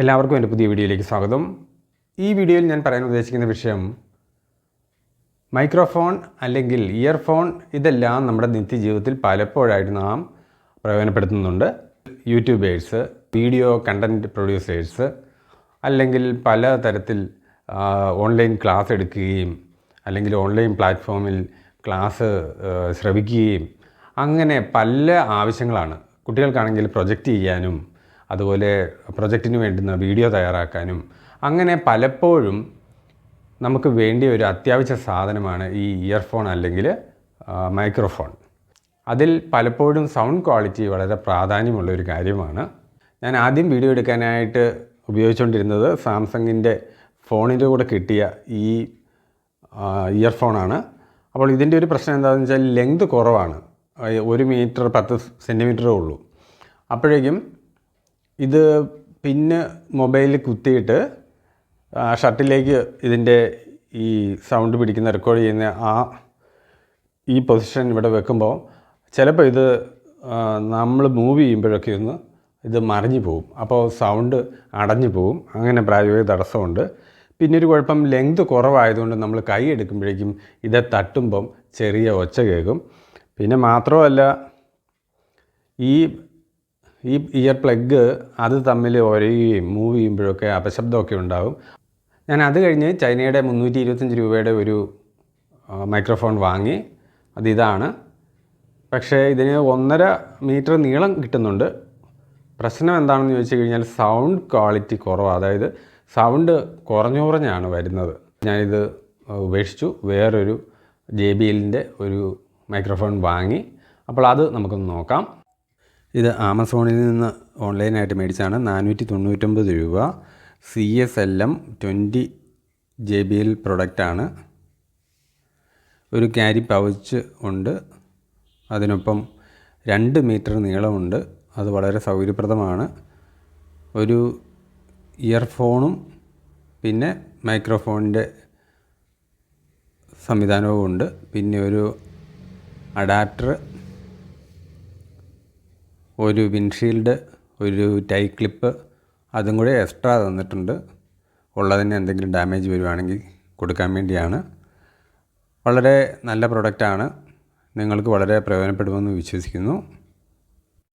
എല്ലാവർക്കും എന്റെ പുതിയ വീഡിയോയിലേക്ക് സ്വാഗതം. ഈ വീഡിയോയിൽ ഞാൻ പറയാൻ ഉദ്ദേശിക്കുന്ന വിഷയം മൈക്രോഫോൺ അല്ലെങ്കിൽ ഇയർഫോൺ ഇതെല്ലാം നമ്മുടെ നിത്യജീവിതത്തിൽ പലപ്പോഴായിട്ട് നാം പ്രയോജനപ്പെടുത്തുന്നുണ്ട്. യൂട്യൂബേഴ്സ് വീഡിയോ കണ്ടന്റ് പ്രൊഡ്യൂസേഴ്സ് അല്ലെങ്കിൽ പല തരത്തിൽ ഓൺലൈൻ ക്ലാസ് എടുക്കുകയും അല്ലെങ്കിൽ ഓൺലൈൻ പ്ലാറ്റ്ഫോമിൽ ക്ലാസ് ശ്രവിക്കുകയും അങ്ങനെ പല ആവശ്യങ്ങളാണ്. കുട്ടികൾക്കാണെങ്കിൽ പ്രൊജക്റ്റ് ചെയ്യാനും അതുപോലെ പ്രൊജക്റ്റിന് വേണ്ടുന്ന വീഡിയോ തയ്യാറാക്കാനും അങ്ങനെ പലപ്പോഴും നമുക്ക് വേണ്ടിയ ഒരു അത്യാവശ്യ സാധനമാണ് ഈ ഇയർഫോൺ അല്ലെങ്കിൽ മൈക്രോഫോൺ. അതിൽ പലപ്പോഴും സൗണ്ട് ക്വാളിറ്റി വളരെ പ്രാധാന്യമുള്ള ഒരു കാര്യമാണ്. ഞാൻ ആദ്യം വീഡിയോ എടുക്കാനായിട്ട് ഉപയോഗിച്ചുകൊണ്ടിരുന്നത് സാംസങ്ങിന്റെ ഫോണിന്റെ കൂടെ കിട്ടിയ ഈ ഇയർഫോണാണ്. അപ്പോൾ ഇതിന്റെ ഒരു പ്രശ്നം എന്താണെന്ന് വെച്ചാൽ ലെങ്ത് കുറവാണ്. ഒരു മീറ്റർ പത്ത് സെന്റിമീറ്ററേ ഉള്ളൂ. അപ്പോഴേക്കും ഇത് പിന്നെ മൊബൈലിൽ കുത്തിയിട്ട് ഷർട്ടിലേക്ക് ഇതിന്റെ ഈ സൗണ്ട് പിടിക്കുന്ന റെക്കോർഡ് ചെയ്യുന്ന ആ ഈ പൊസിഷൻ ഇവിടെ വെക്കുമ്പോൾ ചിലപ്പോൾ ഇത് നമ്മൾ മൂവ് ചെയ്യുമ്പോഴൊക്കെ ഒന്ന് ഇത് മറിഞ്ഞു പോകും അപ്പോൾ സൗണ്ട് അടഞ്ഞു പോകും അങ്ങനെ പ്രായോഗിക തടസ്സമുണ്ട്. പിന്നെ ഒരു കുഴപ്പം ലെങ്ത് കുറവായതുകൊണ്ട് നമ്മൾ കൈ എടുക്കുമ്പോഴേക്കും ഇത് തട്ടുമ്പം ചെറിയ ഒച്ച കേൾക്കും. പിന്നെ മാത്രമല്ല ഈ ഈ ഇയർ പ്ലഗ് അത് തമ്മിൽ ഒരയുകയും മൂവ് ചെയ്യുമ്പോഴൊക്കെ അപശബ്ദമൊക്കെ ഉണ്ടാകും ഞാൻ അത് കഴിഞ്ഞ് ചൈനയുടെ മുന്നൂറ്റി ഇരുപത്തഞ്ച് രൂപയുടെ ഒരു മൈക്രോഫോൺ വാങ്ങി. അതിതാണ് പക്ഷേ ഇതിന് ഒന്നര മീറ്റർ നീളം കിട്ടുന്നുണ്ട്. പ്രശ്നം എന്താണെന്ന് ചോദിച്ചു കഴിഞ്ഞാൽ സൗണ്ട് ക്വാളിറ്റി കുറവാണ് അതായത് സൗണ്ട് കുറഞ്ഞു കുറഞ്ഞാണ് വരുന്നത്. ഞാനിത് ഉപേക്ഷിച്ചു. വേറൊരു ജെ ബി എല്ലിന്റെ ഒരു മൈക്രോഫോൺ വാങ്ങി. അപ്പോൾ അത് നമുക്കൊന്ന് നോക്കാം. ഇത് ആമസോണിൽ നിന്ന് ഓൺലൈനായിട്ട് മേടിച്ചാണ് നാനൂറ്റി തൊണ്ണൂറ്റൊമ്പത് രൂപ. C S L M twenty J B L പ്രൊഡക്റ്റാണ്. ഒരു ക്യാരി പൗച്ച് ഉണ്ട്. അതിനൊപ്പം രണ്ട് മീറ്റർ നീളമുണ്ട്. അത് വളരെ സൗകര്യപ്രദമാണ്. ഒരു ഇയർഫോണും പിന്നെ മൈക്രോഫോണിന്റെ സംവിധാനവും ഉണ്ട്. പിന്നെ ഒരു അഡാപ്റ്റർ ഒരു വിൻഷീൽഡ് ഒരു ടൈ ക്ലിപ്പ് അതും കൂടി എക്സ്ട്രാ തന്നിട്ടുണ്ട്. ഉള്ളതിന് എന്തെങ്കിലും ഡാമേജ് വരുവാണെങ്കിൽ കൊടുക്കാൻ വേണ്ടിയാണ്. വളരെ നല്ല പ്രൊഡക്റ്റാണ് നിങ്ങൾക്ക് വളരെ പ്രയോജനപ്പെടുമെന്ന് വിശ്വസിക്കുന്നു.